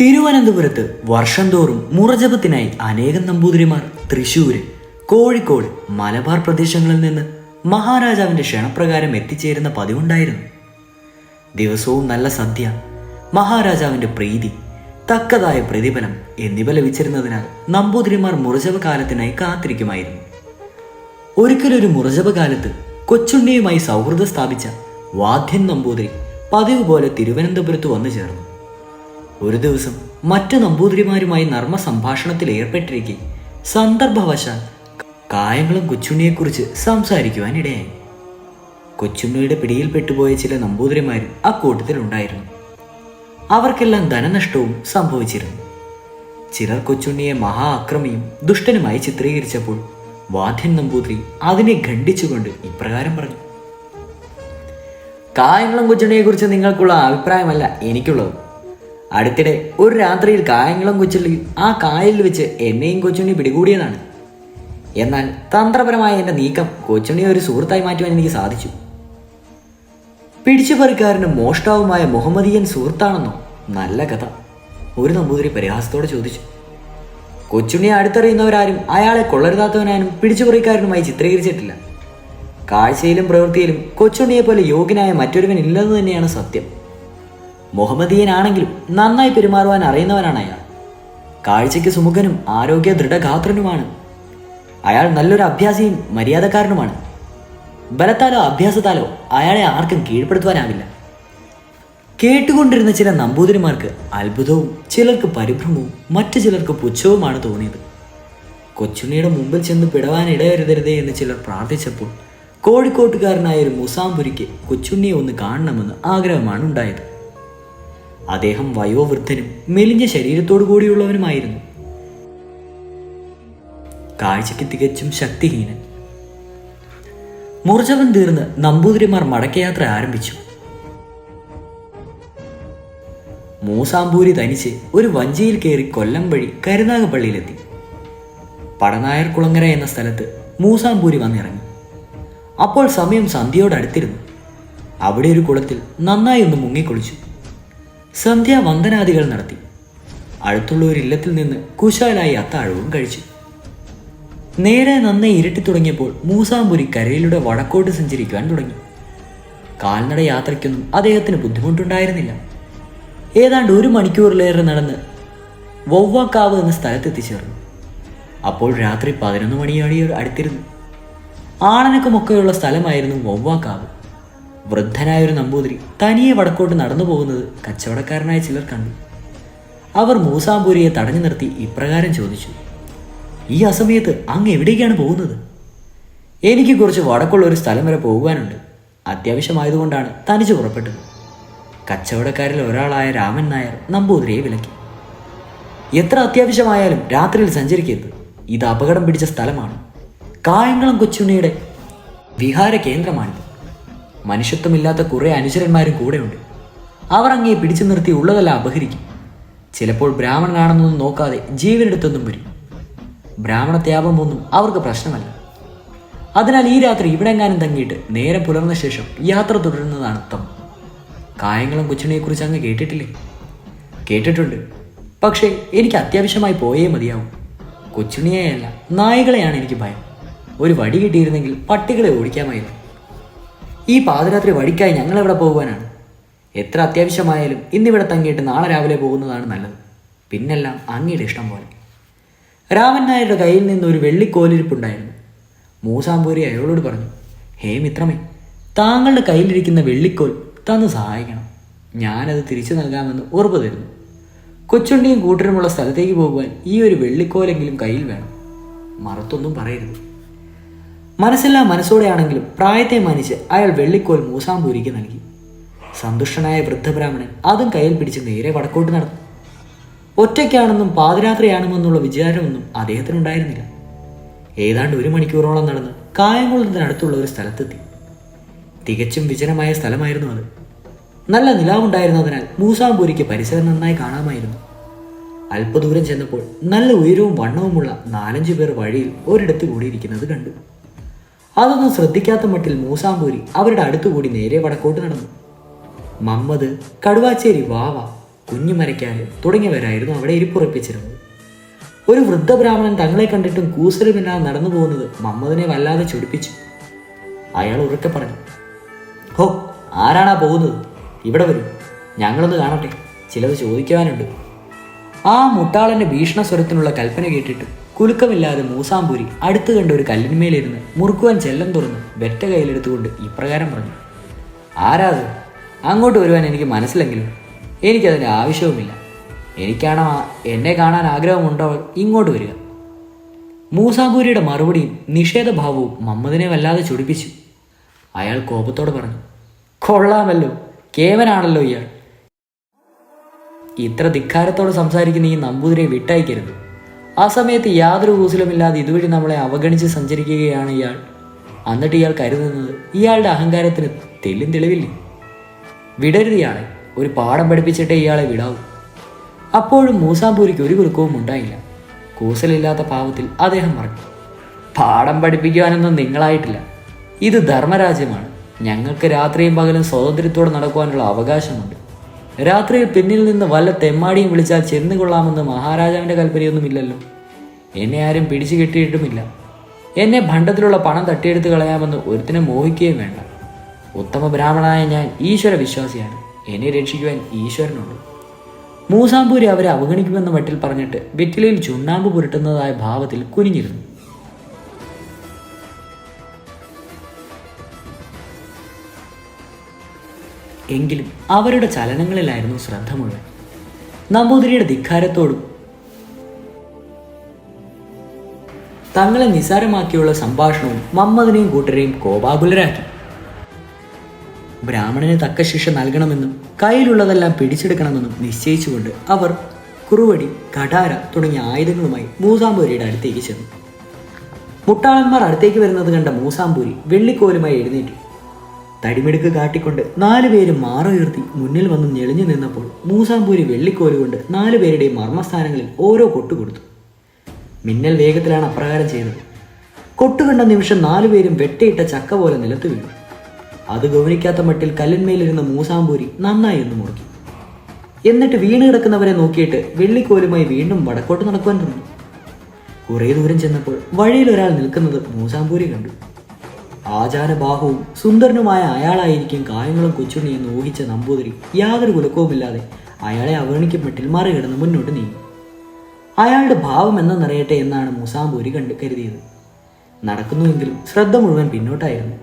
തിരുവനന്തപുരത്ത് വർഷം തോറും മുറജപത്തിനായി അനേകം നമ്പൂതിരിമാർ തൃശൂര് കോഴിക്കോട് മലബാർ പ്രദേശങ്ങളിൽ നിന്ന് മഹാരാജാവിന്റെ ക്ഷണപ്രകാരം എത്തിച്ചേരുന്ന പതിവുണ്ടായിരുന്നു. ദിവസവും നല്ല സദ്യ മഹാരാജാവിന്റെ പ്രീതി തക്കതായ പ്രതിഫലം എന്നിവ ലഭിച്ചിരുന്നതിനാൽ നമ്പൂതിരിമാർ മുറജപ കാലത്തിനായി കാത്തിരിക്കുമായിരുന്നു. ഒരിക്കലൊരു മുറജപ കാലത്ത് കൊച്ചുണ്ണിയുമായി സൗഹൃദം സ്ഥാപിച്ച വാദ്യൻ നമ്പൂതിരി പതിവ് പോലെ തിരുവനന്തപുരത്ത് വന്നു ചേർന്നു. ഒരു ദിവസം മറ്റു നമ്പൂതിരിമാരുമായി നർമ്മ സംഭാഷണത്തിൽ ഏർപ്പെട്ടിരിക്കെ. സന്ദർഭവശാൽ കായങ്ങളും കൊച്ചുണ്ണിയെക്കുറിച്ച് സംസാരിക്കുവാനിടയായി. കൊച്ചുണ്ണിയുടെ പിടിയിൽപ്പെട്ടുപോയ ചില നമ്പൂതിരിമാരും അക്കൂട്ടത്തിലുണ്ടായിരുന്നു അവർക്കെല്ലാം ധനനഷ്ടവും സംഭവിച്ചിരുന്നു. ചിലർ കൊച്ചുണ്ണിയെ മഹാ അക്രമിയും ദുഷ്ടനുമായി ചിത്രീകരിച്ചപ്പോൾ വാദ്യൻ നമ്പൂതിരി അതിനെ ഖണ്ഡിച്ചുകൊണ്ട് ഇപ്രകാരം പറഞ്ഞു. കായംകുളം കൊച്ചുണ്ണിയെക്കുറിച്ച് നിങ്ങൾക്കുള്ള അഭിപ്രായമല്ല എനിക്കുള്ളത്. അടുത്തിടെ ഒരു രാത്രിയിൽ കായംകുളം കൊച്ചുള്ളി ആ കായലിൽ വെച്ച് എന്നെയും കൊച്ചുണ്ണി പിടികൂടിയതാണ്. എന്നാൽ തന്ത്രപരമായ എന്റെ നീക്കം കൊച്ചുണ്ണിയെ ഒരു സുഹൃത്തായി മാറ്റുവാൻ എനിക്ക് സാധിച്ചു. പിടിച്ചുപറിക്കാരനും മോഷ്ടാവുമായ മുഹമ്മദിയൻ സുഹൃത്താണെന്നോ നല്ല കഥ ഒരു നമ്പൂതിരി പരിഹാസത്തോടെ ചോദിച്ചു. കൊച്ചുണ്ണിയെ അടുത്തറിയുന്നവരാരും അയാളെ കൊള്ളരുതാത്തവനാനും പിടിച്ചുപറിക്കാരനുമായി ചിത്രീകരിച്ചിട്ടില്ല. കാഴ്ചയിലും പ്രവൃത്തിയിലും കൊച്ചുണ്ണിയെ പോലെ യോഗ്യനായ മറ്റൊരുവൻ ഇല്ലെന്ന് തന്നെയാണ് സത്യം. മുഹമ്മദീയനാണെങ്കിലും നന്നായി പെരുമാറുവാൻ അറിയുന്നവനാണ് അയാൾ. കാഴ്ചയ്ക്ക് സുമുഖനും ആരോഗ്യ ദൃഢഗാത്രനുമാണ് അയാൾ നല്ലൊരു അഭ്യാസിയും മര്യാദക്കാരനുമാണ്. ബലത്താലോ അഭ്യാസത്താലോ അയാളെ ആർക്കും കീഴ്പ്പെടുത്തുവാനാവില്ല. കേട്ടുകൊണ്ടിരുന്ന ചില നമ്പൂതിരിമാർക്ക് അത്ഭുതവും ചിലർക്ക് പരിഭ്രമവും മറ്റു ചിലർക്ക് പുച്ഛവുമാണ് തോന്നിയത്. കൊച്ചുണ്ണിയുടെ മുമ്പിൽ ചെന്ന് പിടവാൻ ഇടവരുതരുതേ എന്ന് ചിലർ പ്രാർത്ഥിച്ചപ്പോൾ കോഴിക്കോട്ടുകാരനായ ഒരു മുസാംപുരിക്ക് കൊച്ചുണ്ണിയെ ഒന്ന് കാണണമെന്ന് ആഗ്രഹമാണ് ഉണ്ടായത്. അദ്ദേഹം വയോവൃദ്ധനും മെലിഞ്ഞ ശരീരത്തോടു കൂടിയുള്ളവനുമായിരുന്നു. കാഴ്ചയ്ക്ക് തികച്ചും ശക്തിഹീനൻ. മുർജവൻ തീർന്ന് നമ്പൂതിരിമാർ മടക്കയാത്ര ആരംഭിച്ചു. മൂസാമ്പൂരി തനിച്ച് ഒരു വഞ്ചിയിൽ കയറി കൊല്ലം വഴി കരുനാഗപ്പള്ളിയിലെത്തി. പടനായർ കുളങ്ങര എന്ന സ്ഥലത്ത് മൂസാമ്പൂരി വന്നിറങ്ങി. അപ്പോൾ സമയം സന്ധ്യയോടടുത്തിരുന്നു. അവിടെ ഒരു കുളത്തിൽ നന്നായി ഒന്ന് മുങ്ങിക്കുളിച്ചു. സന്ധ്യ വന്ദനാദികൾ നടത്തി. അടുത്തുള്ള ഒരു ഇല്ലത്തിൽ നിന്ന് കുശാലായി അത്താഴവും കഴിച്ചു. നേരെ നന്നെ ഇരുട്ടി തുടങ്ങിയപ്പോൾ മൂസാമ്പുരി കരയിലൂടെ വടക്കോട്ട് സഞ്ചരിക്കുവാൻ തുടങ്ങി. കാൽനട യാത്രയ്ക്കൊന്നും അദ്ദേഹത്തിന് ബുദ്ധിമുട്ടുണ്ടായിരുന്നില്ല. ഏതാണ്ട് ഒരു മണിക്കൂറിലേറെ നടന്ന് വവ്വാക്കാവ് എന്ന സ്ഥലത്തെത്തിച്ചേർന്നു. അപ്പോൾ രാത്രി പതിനൊന്ന് മണിയോടെ അടുത്തിരുന്നു ആളനക്കമൊക്കെയുള്ള സ്ഥലമായിരുന്നു വവ്വാക്കാവ്. വൃദ്ധനായ ഒരു നമ്പൂതിരി തനിയെ വടക്കോട്ട് നടന്നു പോകുന്നത് കച്ചവടക്കാരനായ ചിലർ കണ്ടു. അവർ മൂസാമ്പൂരിയെ തടഞ്ഞു നിർത്തി ഇപ്രകാരം ചോദിച്ചു ഈ അസമയത്ത് അങ്ങ് എവിടേക്കാണ് പോകുന്നത്? എനിക്ക് കുറച്ച് വടക്കുള്ള ഒരു സ്ഥലം വരെ പോകുവാനുണ്ട്. അത്യാവശ്യമായതുകൊണ്ടാണ് തനിച്ച് പുറപ്പെട്ടത്. കച്ചവടക്കാരിൽ ഒരാളായ രാമൻ നായർ നമ്പൂതിരിയെ വിലക്കി. എത്ര അത്യാവശ്യമായാലും രാത്രിയിൽ സഞ്ചരിക്കരുത്. ഇത് അപകടം പിടിച്ച സ്ഥലമാണ്. കായംകുളം കൊച്ചുണ്ണിയുടെ വിഹാര കേന്ദ്രമാണിത് മനുഷ്യത്വമില്ലാത്ത കുറേ അനുചരന്മാരും കൂടെയുണ്ട്. അവർ അങ്ങേ പിടിച്ചു നിർത്തി ഉള്ളതെല്ലാം അപഹരിക്കും. ചിലപ്പോൾ ബ്രാഹ്മണനാണെന്നൊന്നും നോക്കാതെ ജീവനെടുത്തൊന്നും വരും. ബ്രാഹ്മണ ത്യാപമൊന്നും അവർക്ക് പ്രശ്നമല്ല. അതിനാൽ ഈ രാത്രി ഇവിടെങ്ങാനും തങ്ങിയിട്ട് നേരെ പുലർന്ന ശേഷം യാത്ര തുടരുന്നതാണ് ഉത്തമം. കായംകുളം കൊച്ചിനെക്കുറിച്ച് അങ്ങ് കേട്ടിട്ടില്ലേ? കേട്ടിട്ടുണ്ട്. പക്ഷേ എനിക്ക് അത്യാവശ്യമായി പോയേ മതിയാവും. കൊച്ചുണിയെയല്ല നായകളെയാണ് എനിക്ക് ഭയം. ഒരു വടി കിട്ടിയിരുന്നെങ്കിൽ പട്ടികളെ ഓടിക്കാമായിരുന്നു. ഈ പാതിരാത്രി വഴിക്കായി ഞങ്ങൾ എവിടെ പോകുവാനാണ്? എത്ര അത്യാവശ്യമായാലും ഇന്നിവിടെ തങ്ങിയിട്ട് നാളെ രാവിലെ പോകുന്നതാണ് നല്ലത്. പിന്നെല്ലാം അങ്ങയുടെ ഇഷ്ടം പോലെ. രാമൻ നായരുടെ കയ്യിൽ നിന്ന് ഒരു വെള്ളിക്കോലിരിപ്പുണ്ടായിരുന്നു. മൂസാമ്പൂരി അയാളോട് പറഞ്ഞു ഹേ മിത്രമേ താങ്കളുടെ കയ്യിലിരിക്കുന്ന വെള്ളിക്കോൽ തന്ന് സഹായിക്കണം. ഞാനത് തിരിച്ചു നൽകാമെന്ന് ഉറപ്പ് തരുന്നു. കൊച്ചുണ്ടിയും കൂട്ടരുമുള്ള സ്ഥലത്തേക്ക് പോകുവാൻ ഈ ഒരു വെള്ളിക്കോലെങ്കിലും കയ്യിൽ വേണം. മറത്തൊന്നും പറയരുത്. മനസ്സില്ലാ മനസ്സോടെയാണെങ്കിലും പ്രായത്തെ മാനിച്ച് അയാൾ വെള്ളിക്കോൽ മൂസാമ്പൂരിക്ക് നൽകി. സന്തുഷ്ടനായ വൃദ്ധബ്രാഹ്മണൻ അതും കയ്യിൽ പിടിച്ച് നേരെ വടക്കോട്ട് നടന്നു. ഒറ്റയ്ക്കാണെന്നും പാതിരാത്രിയാണെന്നുള്ള വിചാരമൊന്നും അദ്ദേഹത്തിനുണ്ടായിരുന്നില്ല. ഏതാണ്ട് ഒരു മണിക്കൂറോളം നടന്ന് കായംകുളത്തിനടുത്തുള്ള ഒരു സ്ഥലത്തെത്തി. തികച്ചും വിജനമായ സ്ഥലമായിരുന്നു അത്. നല്ല നിലാവുണ്ടായിരുന്നതിനാൽ മൂസാമ്പൂരിക്ക് പരിസരം നന്നായി കാണാമായിരുന്നു. അല്പദൂരം ചെന്നപ്പോൾ നല്ല ഉയരവും വണ്ണവുമുള്ള നാലഞ്ചു പേർ വഴിയിൽ ഒരിടത്ത് കൂടിയിരിക്കുന്നത് കണ്ടു. അതൊന്നും ശ്രദ്ധിക്കാത്ത മട്ടിൽ മൂസാമ്പൂരി അവരുടെ അടുത്തുകൂടി നേരെ വടക്കോട്ട് നടന്നു. മമ്മദ് കടുവാച്ചേരി വാവ കുഞ്ഞുമരയ്ക്കാൽ തുടങ്ങിയവരായിരുന്നു അവിടെ ഇരിപ്പുറപ്പിച്ചിരുന്നത്. ഒരു വൃദ്ധ ബ്രാഹ്മണൻ തങ്ങളെ കണ്ടിട്ടും കൂസലുമില്ലാതെ നടന്നു പോകുന്നത് മമ്മദിനെ വല്ലാതെ ചൊടിപ്പിച്ചു. അയാൾ ഉറക്കെ പറഞ്ഞു ഹോ ആരാണാ പോകുന്നത്? ഇവിടെ വരും. ഞങ്ങളൊന്ന് കാണട്ടെ. ചിലത് ചോദിക്കുവാനുണ്ട്. ആ മുട്ടാളന്റെ ഭീഷണ സ്വരത്തിനുള്ള കൽപ്പന കേട്ടിട്ട് കുലുക്കമില്ലാതെ മൂസാമ്പൂരി അടുത്തു കണ്ട ഒരു കല്ലിന്മേലിരുന്ന് മുറുക്കുവാൻ ചെല്ലം തുറന്ന് വെറ്റ കയ്യിലെടുത്തുകൊണ്ട് ഇപ്രകാരം പറഞ്ഞു ആരാത്? അങ്ങോട്ട് വരുവാൻ എനിക്ക് മനസ്സിലെങ്കിലും എനിക്കതിന്റെ ആവശ്യവുമില്ല. എനിക്കാണോ എന്നെ കാണാൻ ആഗ്രഹമുണ്ടോ? ഇങ്ങോട്ട് വരിക. മൂസാമ്പൂരിയുടെ മറുപടിയും നിഷേധഭാവവും മമ്മദിനെ വല്ലാതെ ചൊടിപ്പിച്ചു. അയാൾ കോപത്തോടെ പറഞ്ഞു കൊള്ളാമല്ലോ കേവനാണല്ലോ ഇയാൾ. ഇത്ര ധിക്കാരത്തോടെ സംസാരിക്കുന്ന ഈ നമ്പൂതിരെ വിട്ടയക്കരുത്. ആ സമയത്ത് യാതൊരു കൂസലുമില്ലാതെ ഇതുവഴി നമ്മളെ അവഗണിച്ച് സഞ്ചരിക്കുകയാണ് ഇയാൾ. എന്നിട്ട് ഇയാൾ കരുതുന്നത് ഇയാളുടെ അഹങ്കാരത്തിന് തെല്ലും തെളിവില്ലേ? വിടരുതിയാണ് ഒരു പാഠം പഠിപ്പിച്ചിട്ടേ ഇയാളെ വിടാവൂ. അപ്പോഴും മൂസാമ്പൂരിക്ക് ഒരു കുലുക്കവും ഉണ്ടായില്ല. കൂസലില്ലാത്ത പാവത്തിൽ അദ്ദേഹം പറഞ്ഞു പാഠം പഠിപ്പിക്കുവാനൊന്നും നിങ്ങളായിട്ടില്ല. ഇത് ധർമ്മരാജ്യമാണ്. ഞങ്ങൾക്ക് രാത്രിയും പകലും സ്വാതന്ത്ര്യത്തോടെ നടക്കുവാനുള്ള അവകാശമുണ്ട്. രാത്രിയിൽ പിന്നിൽ നിന്ന് വല്ല തെമ്മാടിയും വിളിച്ചാൽ ചെന്ന് കൊള്ളാമെന്ന് മഹാരാജാവിന്റെ കൽപ്പനയൊന്നുമില്ലല്ലോ. എന്നെ ആരും പിടിച്ചു കെട്ടിയിട്ടുമില്ല. എന്നെ ഭണ്ഡത്തിലുള്ള പണം തട്ടിയെടുത്ത് കളയാമെന്ന് ഒരുത്തിനെ മോഹിക്കുകയും വേണ്ട. ഉത്തമ ബ്രാഹ്മണനായ ഞാൻ ഈശ്വര വിശ്വാസിയാണ് എന്നെ രക്ഷിക്കുവാൻ ഈശ്വരനുണ്ട്. മൂസാമ്പൂരി അവരെ അവഗണിക്കുമെന്ന മട്ടിൽ പറഞ്ഞിട്ട് വെറ്റിലയിൽ ചുണ്ണാമ്പ് പുരട്ടുന്നതായ ഭാവത്തിൽ കുനിഞ്ഞിരുന്നു. എങ്കിലും അവരുടെ ചലനങ്ങളിലായിരുന്നു ശ്രദ്ധ മുഴുവൻ. നമ്പൂതിരിയുടെ ധിക്കാരത്തോടും തങ്ങളെ നിസാരമാക്കിയുള്ള സംഭാഷണവും മമ്മദിനെയും കൂട്ടരെയും കോപാകുലരാക്കി. ബ്രാഹ്മണന് തക്ക ശിക്ഷ നൽകണമെന്നും കയ്യിലുള്ളതെല്ലാം പിടിച്ചെടുക്കണമെന്നും നിശ്ചയിച്ചുകൊണ്ട് അവർ കുറുവടി കടാര തുടങ്ങിയ ആയുധങ്ങളുമായി മൂസാമ്പൂരിയുടെ അടുത്തേക്ക് ചെന്നു. മുട്ടാളന്മാർ അടുത്തേക്ക് വരുന്നത് കണ്ട മൂസാമ്പൂരി വെള്ളിക്കോലുമായി എഴുന്നേറ്റു. തടിമിടുക്ക് കാട്ടിക്കൊണ്ട് നാലുപേരും മാറുയർത്തി മുന്നിൽ വന്ന് ഞെളിഞ്ഞു നിന്നപ്പോൾ മൂസാമ്പൂരി വെള്ളിക്കോലുകൊണ്ട് നാലുപേരുടെയും മർമ്മസ്ഥാനങ്ങളിൽ ഓരോ കൊട്ടു കൊടുത്തു. മിന്നൽ വേഗത്തിലാണ് അപ്രകാരം ചെയ്തത്. കൊട്ടുകണ്ട നിമിഷം നാലുപേരും വെട്ടയിട്ട ചക്ക പോലെ നിലത്ത് വീണു. അത് ഗൗനിക്കാത്ത മട്ടിൽ കല്ലിന്മേലിരുന്ന മൂസാമ്പൂരി നന്നായി ഒന്ന് മുറുക്കി. എന്നിട്ട് വീണ് കിടക്കുന്നവരെ നോക്കിയിട്ട് വെള്ളിക്കോലുമായി വീണ്ടും വടക്കോട്ട് നടക്കുവാൻ തുടങ്ങി. കുറേ ദൂരം ചെന്നപ്പോൾ വഴിയിൽ ഒരാൾ നിൽക്കുന്നത് മൂസാമ്പൂരി കണ്ടു. ആചാരബാഹുവും സുന്ദരനുമായ അയാളായിരിക്കും കായങ്ങളും കൊച്ചുണ്ണി എന്ന് ഊഹിച്ച നമ്പൂതിരി. യാതൊരു കുലക്കവുമില്ലാതെ അയാളെ അവഗണിക്കും മട്ടിൽ മറികടന്ന് മുന്നോട്ട് നീങ്ങി. അയാളുടെ ഭാവം എന്നറിയട്ടെ എന്നാണ് മൂസാമ്പൂരി കണ്ട് കരുതിയത്. നടക്കുന്നുവെങ്കിലും ശ്രദ്ധ മുഴുവൻ പിന്നോട്ടായിരുന്നു.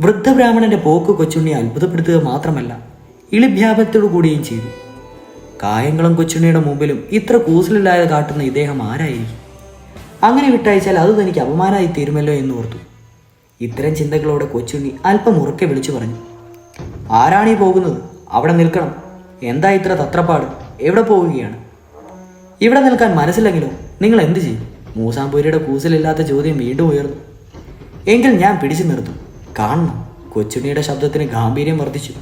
വൃദ്ധബ്രാഹ്മണന്റെ പോക്ക് കൊച്ചുണ്ണി അത്ഭുതപ്പെടുത്തുക മാത്രമല്ല ഇളിഭ്യാപത്തോടു കൂടിയും ചെയ്തു. കായംകുളം കൊച്ചുണ്ണിയുടെ മുമ്പിലും ഇത്ര കൂസലില്ലാതെ കാട്ടുന്ന ഇദ്ദേഹം ആരായിരിക്കും? അങ്ങനെ വിട്ടയച്ചാൽ അത് തനിക്ക് അപമാനമായി തീരുമല്ലോ എന്ന് ഓർത്തു. ഇത്തരം ചിന്തകളോടെ കൊച്ചുണ്ണി അല്പം ഉറക്കെ വിളിച്ചു പറഞ്ഞു. ആരാണീ പോകുന്നത്? അവിടെ നിൽക്കണം. എന്താ ഇത്ര തത്രപ്പാട്? എവിടെ പോവുകയാണ്? ഇവിടെ നിൽക്കാൻ മനസ്സില്ലെങ്കിലോ നിങ്ങൾ എന്ത് ചെയ്യും? മൂസാമ്പൂരിയുടെ കൂസലില്ലാത്ത ചോദ്യം വീണ്ടും ഉയർന്നു. എങ്കിൽ ഞാൻ പിടിച്ചു നിർത്തും. കാണണം. കൊച്ചുണ്ണിയുടെ ശബ്ദത്തിന് ഗാംഭീര്യം വർദ്ധിച്ചു.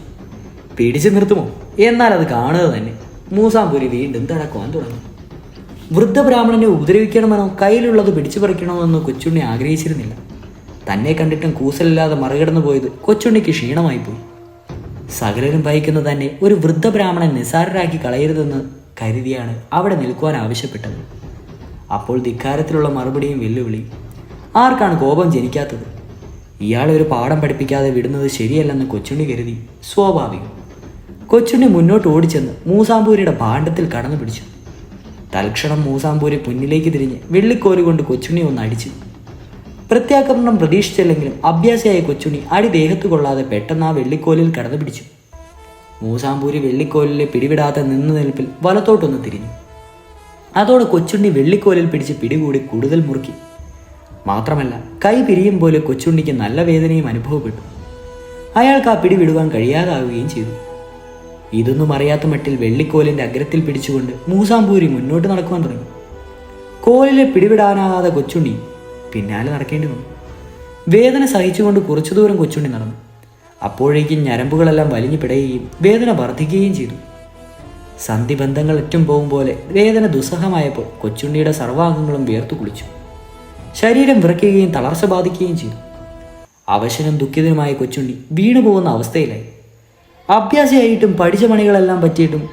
പിടിച്ചു നിർത്തുമോ? എന്നാൽ അത് കാണുക തന്നെ. മൂസാമ്പൂരി വീണ്ടും തടക്കുവാൻ തുടങ്ങി. വൃദ്ധബ്രാഹ്മണനെ ഉപദ്രവിക്കണമെന്നോ കയ്യിലുള്ളത് പിടിച്ചു പറിക്കണമെന്നോ കൊച്ചുണ്ണി ആഗ്രഹിച്ചിരുന്നില്ല. തന്നെ കണ്ടിട്ടും കൂസലില്ലാതെ മറികടന്നു പോയത് കൊച്ചുണ്ണിക്ക് ക്ഷീണമായി പോയി. സകലരും ഭയക്കുന്ന തന്നെ ഒരു വൃദ്ധ ബ്രാഹ്മണൻ നിസാരരാക്കി കളയരുതെന്ന് കരുതിയാണ് അവിടെ നിൽക്കുവാൻ ആവശ്യപ്പെട്ടത്. അപ്പോൾ ധിക്കാരത്തിലുള്ള മറുപടിയും വെല്ലുവിളി ആർക്കാണ് കോപം ജനിക്കാത്തത്? ഇയാളെ ഒരു പാഠം പഠിപ്പിക്കാതെ വിടുന്നത് ശരിയല്ലെന്ന് കൊച്ചുണ്ണി കരുതി സ്വാഭാവികം. കൊച്ചുണ്ണി മുന്നോട്ട് ഓടിച്ചെന്ന് മൂസാമ്പൂരിയുടെ ഭാണ്ഡത്തിൽ കടന്നു പിടിച്ചു തൽക്ഷണം മൂസാമ്പൂരി മുന്നിലേക്ക് തിരിഞ്ഞ് വെള്ളിക്കോലുകൊണ്ട് കൊച്ചുണ്ണി ഒന്ന് അടിച്ചു. പ്രത്യാക്രമണം പ്രതീക്ഷിച്ചില്ലെങ്കിലും അഭ്യാസിയായ കൊച്ചുണ്ണി അടി ദേഹത്ത് കൊള്ളാതെ പെട്ടെന്ന് ആ വെള്ളിക്കോലിൽ കടന്നു പിടിച്ചു. മൂസാമ്പൂരി വെള്ളിക്കോലിലെ പിടിവിടാതെ നിന്ന നിൽപ്പിൽ വലത്തോട്ടൊന്ന് തിരിഞ്ഞു. അതോടെ കൊച്ചുണ്ണി വെള്ളിക്കോലിൽ പിടിച്ച് പിടികൂടി കൂടുതൽ മുറുക്കി. മാത്രമല്ല കൈ പിരിയും പോലെ കൊച്ചുണ്ണിക്ക് നല്ല വേദനയും അനുഭവപ്പെട്ടു. അയാൾക്ക് ആ പിടി വിടുവാൻ കഴിയാതാവുകയും ചെയ്തു. ഇതൊന്നും അറിയാത്ത മട്ടിൽ വെള്ളിക്കോലിന്റെ അഗ്രത്തിൽ പിടിച്ചുകൊണ്ട് മൂസാമ്പൂരി മുന്നോട്ട് നടക്കുവാൻ തുടങ്ങി. കോലിലെ പിടിവിടാനാകാതെ കൊച്ചുണ്ണി പിന്നാലെ നടക്കേണ്ടി വന്നു. വേദന സഹിച്ചുകൊണ്ട് കുറച്ചു ദൂരം കൊച്ചുണ്ണി നടന്നു. അപ്പോഴേക്കും ഞരമ്പുകളെല്ലാം വലിഞ്ഞു പിടയുകയും വേദന വർദ്ധിക്കുകയും ചെയ്തു. സന്ധിബന്ധങ്ങൾ ഏറ്റവും പോകും പോലെ വേദന ദുസ്സഹമായപ്പോൾ കൊച്ചുണ്ണിയുടെ സർവാംഗങ്ങളും വിയർത്തു കുളിച്ചു. ശരീരം വിറയ്ക്കുകയും തളർച്ച ബാധിക്കുകയും ചെയ്തു. അവശനും ദുഃഖിതനുമായ കൊച്ചുണ്ണി വീണു പോകുന്ന അവസ്ഥയിലായി. അഭ്യാസിയായിട്ടും പഠിച്ച പണികളെല്ലാം പറ്റിയിട്ടും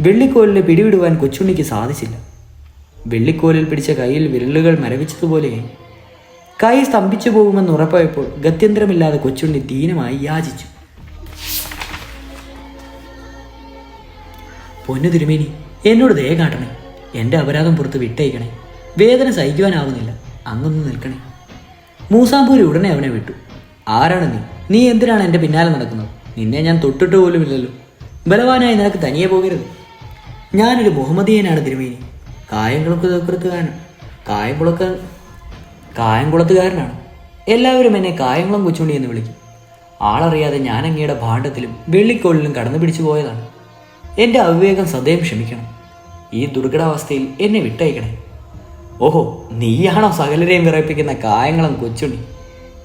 വെള്ളിക്കോലിനെ പിടിവിടുവാൻ കൊച്ചുണ്ണിക്ക് സാധിച്ചില്ല. വെള്ളിക്കോലിൽ പിടിച്ച കയ്യിൽ വിരലുകൾ മരവിച്ചതുപോലെ കൈ സ്തംഭിച്ചു പോകുമെന്ന് ഉറപ്പായപ്പോൾ ഗത്യന്തരമില്ലാതെ കൊച്ചുണ്ണി ദീനമായി യാചിച്ചു. പൊന്നു തിരുമേനി എന്നോട് ദയ കാട്ടണേ. എന്റെ അപരാധം പുറത്ത് വിട്ടയക്കണേ വേദന സഹിക്കുവാനാവുന്നില്ല. അങ്ങൊന്ന് നിൽക്കണേ. മൂസാമ്പൂരി ഉടനെ അവനെ വിട്ടു. ആരാണ് നീ? നീ എന്തിനാണ് എന്റെ പിന്നാലെ നടക്കുന്നത്? നിന്നെ ഞാൻ തൊട്ടിട്ട് പോലുമില്ലല്ലോ. ബലവാനായി നിനക്ക് തനിയെ പോകരുത്. ഞാനൊരു ബഹുമതിയനാണ് തിരുമേനി. കായംകുളക്ക് തകർത്തുകാരൻ കായംകുളക്ക് കായംകുളത്തുകാരനാണ് എല്ലാവരും എന്നെ കായംകുളം കൊച്ചുണ്ണി എന്ന് വിളിക്കും. ആളറിയാതെ ഞാൻ ഭാണ്ഡത്തിലും വെള്ളിക്കോളിലും കടന്നു പിടിച്ചു പോയതാണ്. എന്റെ അവിവേകം സദയം ക്ഷമിക്കണം. ഈ ദുർഘടാവസ്ഥയിൽ എന്നെ വിട്ടയക്കണേ. ഓഹോ നീയാണോ സകലരെയും വിറപ്പിക്കുന്ന കായംകുളം കൊച്ചുണ്ണി?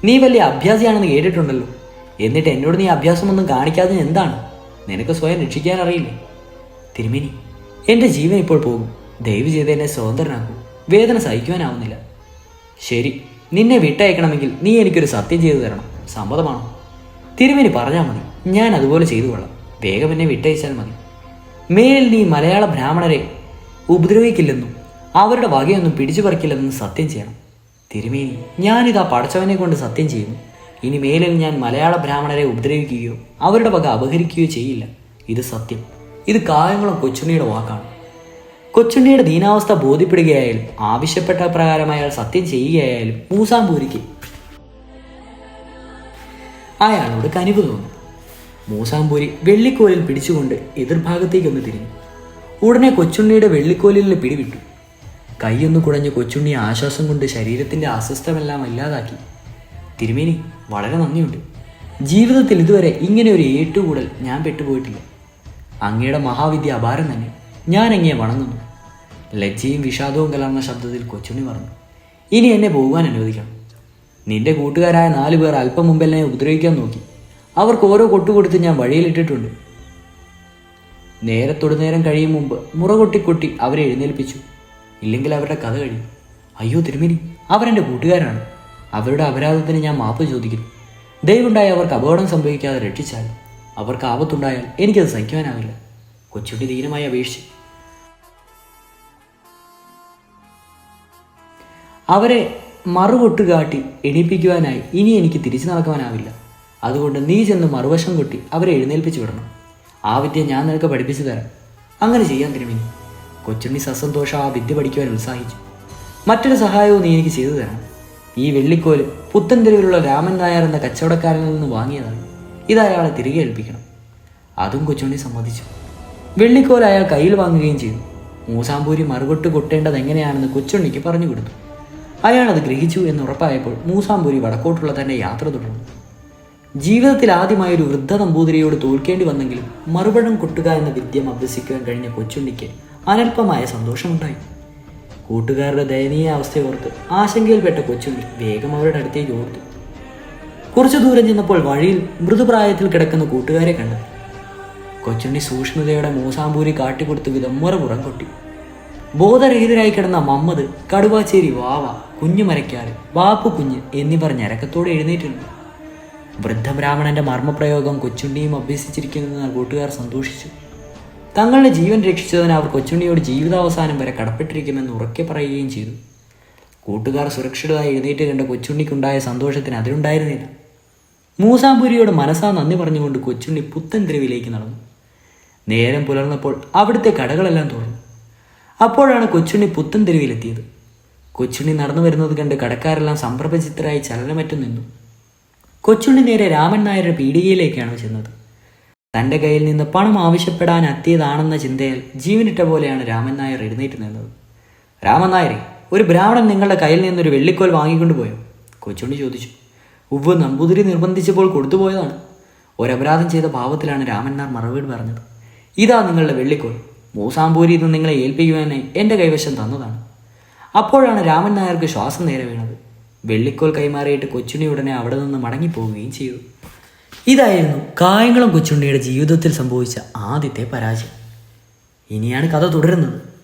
നീ വലിയ അഭ്യാസിയാണെന്ന് കേട്ടിട്ടുണ്ടല്ലോ. എന്നിട്ട് എന്നോട് നീ അഭ്യാസമൊന്നും കാണിക്കാതെ എന്താണ്? നിനക്ക് സ്വയം രക്ഷിക്കാൻ അറിയില്ലേ? തിരുമേനി എന്റെ ജീവൻ ഇപ്പോൾ പോകും. ദയവ് ചെയ്ത് എന്നെ സ്വതന്ത്രനാക്കൂ. വേദന സഹിക്കുവാനാവുന്നില്ല. ശരി നിന്നെ വിട്ടയക്കണമെങ്കിൽ നീ എനിക്കൊരു സത്യം ചെയ്തു തരണം. സമ്മതമാണോ? തിരുമേനി പറഞ്ഞാൽ മതി. ഞാൻ അതുപോലെ ചെയ്തു കൊള്ളാം. വേഗം എന്നെ വിട്ടയച്ചാൽ മതി. മേലിൽ നീ മലയാള ബ്രാഹ്മണരെ ഉപദ്രവിക്കില്ലെന്നും അവരുടെ വകയൊന്നും പിടിച്ചു പറിക്കില്ലെന്നും സത്യം ചെയ്യണം. തിരുമേനി ഞാനിതാ പടച്ചവനെ കൊണ്ട് സത്യം ചെയ്യുന്നു. ഇനി മേലിൽ ഞാൻ മലയാള ബ്രാഹ്മണരെ ഉപദ്രവിക്കുകയോ അവരുടെ വക അപഹരിക്കുകയോ ചെയ്യില്ല. ഇത് സത്യം. ഇത് കായംകുളം കൊച്ചുണ്ണിയുടെ വാക്കാണ്. കൊച്ചുണ്ണിയുടെ ദീനാവസ്ഥ ബോധ്യപ്പെടുകയായാലും ആവശ്യപ്പെട്ട പ്രകാരം അയാൾ സത്യം ചെയ്യുകയായാലും മൂസാമ്പൂരിക്ക് അയാളോട് കനിവ് തോന്നി. മൂസാമ്പൂരി വെള്ളിക്കോലിൽ പിടിച്ചുകൊണ്ട് എതിർഭാഗത്തേക്കൊന്ന് തിരിഞ്ഞു. ഉടനെ കൊച്ചുണ്ണിയുടെ വെള്ളിക്കോലിൽ പിടിവിട്ടു. കൈയൊന്നു കുടഞ്ഞ് കൊച്ചുണ്ണി ആശ്വാസം കൊണ്ട് ശരീരത്തിന്റെ അസ്വസ്ഥമെല്ലാം ഇല്ലാതാക്കി. തിരുമേനി വളരെ നന്ദിയുണ്ട്. ജീവിതത്തിൽ ഇതുവരെ ഇങ്ങനെ ഒരു ഏറ്റുകൂടൽ ഞാൻ പെട്ടുപോയിട്ടില്ല. അങ്ങയുടെ മഹാവിദ്യ അപാരം തന്നെ. ഞാൻ അങ്ങയെ വണങ്ങുന്നു. ലജ്ജയും വിഷാദവും കലർന്ന ശബ്ദത്തിൽ കൊച്ചുണ്ണി പറഞ്ഞു ഇനി എന്നെ പോകാൻ അനുവദിക്കണം. നിന്റെ കൂട്ടുകാരായ നാലു പേർ അല്പം മുമ്പ് എന്നെ ഉപദ്രവിക്കാൻ നോക്കി. അവർക്ക് ഓരോ കൊട്ടുകൊടുത്ത് ഞാൻ വഴിയിലിട്ടിട്ടുണ്ട്. നേരത്തൊടു നേരം കഴിയും മുമ്പ് മുറ കൊട്ടി കൊട്ടി അവരെ എഴുന്നേൽപ്പിച്ചു. ഇല്ലെങ്കിൽ അവരുടെ കഥ കഴിയും. അയ്യോ തിരുമേനി അവരെന്റെ കൂട്ടുകാരാണ്. അവരുടെ അപരാധത്തിന് ഞാൻ മാപ്പ് ചോദിക്കുന്നു. ദയവുണ്ടായി അവർക്ക് അപകടം സംഭവിക്കാതെ രക്ഷിച്ചാൽ. അവർക്ക് ആപത്തുണ്ടായാൽ എനിക്കത് സഹിക്കുവാനാവില്ല. കൊച്ചുണ്ടി ധീരമായി അപേക്ഷിച്ചു. അവരെ മറുകൊട്ട് കാട്ടി എണീപ്പിക്കുവാനായി ഇനി എനിക്ക് തിരിച്ചു നടക്കുവാനാവില്ല. അതുകൊണ്ട് നീ ചെന്ന് മറുവശം കൊട്ടി അവരെ എഴുന്നേൽപ്പിച്ചു വിടണം. ആ വിദ്യ ഞാൻ നിനക്ക് പഠിപ്പിച്ചു തരാം. അങ്ങനെ ചെയ്യാൻ തിരുമിനി കൊച്ചുണ്ണി സസന്തോഷം ആ വിദ്യ പഠിക്കുവാൻ ഉത്സാഹിച്ചു. മറ്റൊരു സഹായവും നീ എനിക്ക് ചെയ്തു തരണം ഈ വെള്ളിക്കോൽ പുത്തൻ തെരുവിലുള്ള രാമൻ നായർ എന്ന കച്ചവടക്കാരനിൽ നിന്ന് വാങ്ങിയതാണ്. ഇത് അയാളെ തിരികെ ഏൽപ്പിക്കണം. അതും കൊച്ചുണ്ണി സമ്മതിച്ചു. വെള്ളിക്കോൽ അയാൾ കയ്യിൽ വാങ്ങുകയും ചെയ്തു. മൂസാമ്പൂരി മറുകൊട്ട് കൊട്ടേണ്ടത് എങ്ങനെയാണെന്ന് കൊച്ചുണ്ണിക്ക് പറഞ്ഞു കൊടുത്തു. അയാൾ അത് ഗ്രഹിച്ചു എന്ന് ഉറപ്പായപ്പോൾ മൂസാമ്പൂരി വടക്കോട്ടുള്ള തന്നെ യാത്ര തുടർന്നു. ജീവിതത്തിൽ ആദ്യമായി ഒരു വൃദ്ധ നമ്പൂതിരിയോട് തോൽക്കേണ്ടി വന്നെങ്കിലും മറുപടം കൊട്ടുക എന്ന വിദ്യം അഭ്യസിക്കുവാൻ കഴിഞ്ഞ കൊച്ചുണ്ണിക്ക് അനൽപമായ സന്തോഷമുണ്ടായി. കൂട്ടുകാരുടെ ദയനീയ അവസ്ഥ അവസ്ഥയോർത്ത് ആശങ്കയിൽപ്പെട്ട കൊച്ചുണ്ണി വേഗം അവരുടെ അടുത്തേക്ക് ഓർത്തു. കുറച്ചു ദൂരം ചെന്നപ്പോൾ വഴിയിൽ മൃദുപ്രായത്തിൽ കിടക്കുന്ന കൂട്ടുകാരെ കണ്ടു. കൊച്ചുണ്ണി സൂക്ഷ്മതയോടെ മൂസാമ്പൂരി കാട്ടിക്കൊടുത്ത വിധം മുറപുറം കൊട്ടി. ബോധരഹിതരായി കിടന്ന മമ്മദ് കടുവാച്ചേരി വാവ കുഞ്ഞുമരക്കാട് ബാപ്പു കുഞ്ഞ് എന്നിവർ ഞരക്കത്തോടെ എഴുന്നേറ്റിരുന്നു. വൃദ്ധബ്രാഹ്മണന്റെ മർമ്മപ്രയോഗം കൊച്ചുണ്ണിയും അഭ്യസിച്ചിരിക്കുന്നതിനാൽ കൂട്ടുകാർ സന്തോഷിച്ചു. തങ്ങളുടെ ജീവൻ രക്ഷിച്ചതിന് അവർ കൊച്ചുണ്ണിയോട് ജീവിതാവസാനം വരെ കടപ്പെട്ടിരിക്കുമെന്ന് ഉറക്കെ പറയുകയും ചെയ്തു. കൂട്ടുകാർ സുരക്ഷിതമായി എഴുന്നേറ്റ് കണ്ട കൊച്ചുണ്ണിക്കുണ്ടായ സന്തോഷത്തിന് അതിലുണ്ടായിരുന്നില്ല മൂസാമ്പുരിയോട് മനസ്സാ നന്ദി പറഞ്ഞുകൊണ്ട് കൊച്ചുണ്ണി പുത്തൻ തെരുവിലേക്ക് നടന്നു. നേരം പുലർന്നപ്പോൾ അവിടുത്തെ കടകളെല്ലാം തുറന്നു. അപ്പോഴാണ് കൊച്ചുണ്ണി പുത്തൻ തെരുവിലെത്തിയത് കൊച്ചുണ്ണി നടന്നു വരുന്നത് കണ്ട് കടക്കാരെല്ലാം സംഭ്രമചിത്തരായി ചലനമറ്റു നിന്നു. കൊച്ചുണ്ണി നേരെ രാമൻ നായരുടെ പീടികയിലേക്കാണ് ചെന്നത്. തന്റെ കയ്യിൽ നിന്ന് പണം ആവശ്യപ്പെടാൻ എത്തിയതാണെന്ന ചിന്തയിൽ ജീവനിട്ട പോലെയാണ് രാമൻ നായർ എഴുന്നേറ്റ് നിന്നത്. രാമൻ നായരെ ഒരു ബ്രാഹ്മണൻ നിങ്ങളുടെ കയ്യിൽ നിന്നൊരു വെള്ളിക്കോൽ വാങ്ങിക്കൊണ്ടുപോയോ കൊച്ചുണ്ണി ചോദിച്ചു. ഉവ്വ് നമ്പൂതിരി നിർബന്ധിച്ചപ്പോൾ കൊടുത്തുപോയതാണ് ഒരപരാധം ചെയ്ത ഭാവത്തിലാണ് രാമൻ നായർ മറുപടി പറഞ്ഞത്. ഇതാ നിങ്ങളുടെ വെള്ളിക്കോൽ. മൂസാമ്പൂരി ഇത് നിങ്ങളെ ഏൽപ്പിക്കുവാനായി എന്റെ കൈവശം തന്നതാണ്. അപ്പോഴാണ് രാമൻ നായർക്ക് ശ്വാസം നേരെ വീണത്. വെള്ളിക്കോൽ കൈമാറിയിട്ട് കൊച്ചുണ്ണി ഉടനെ അവിടെ നിന്ന് മടങ്ങിപ്പോവുകയും ചെയ്തു. ഇതായിരുന്നു കായംകുളം കൊച്ചുണ്ണിയുടെ ജീവിതത്തിൽ സംഭവിച്ച ആദ്യത്തെ പരാജയം. ഇനിയാണ് കഥ തുടരുന്നത്.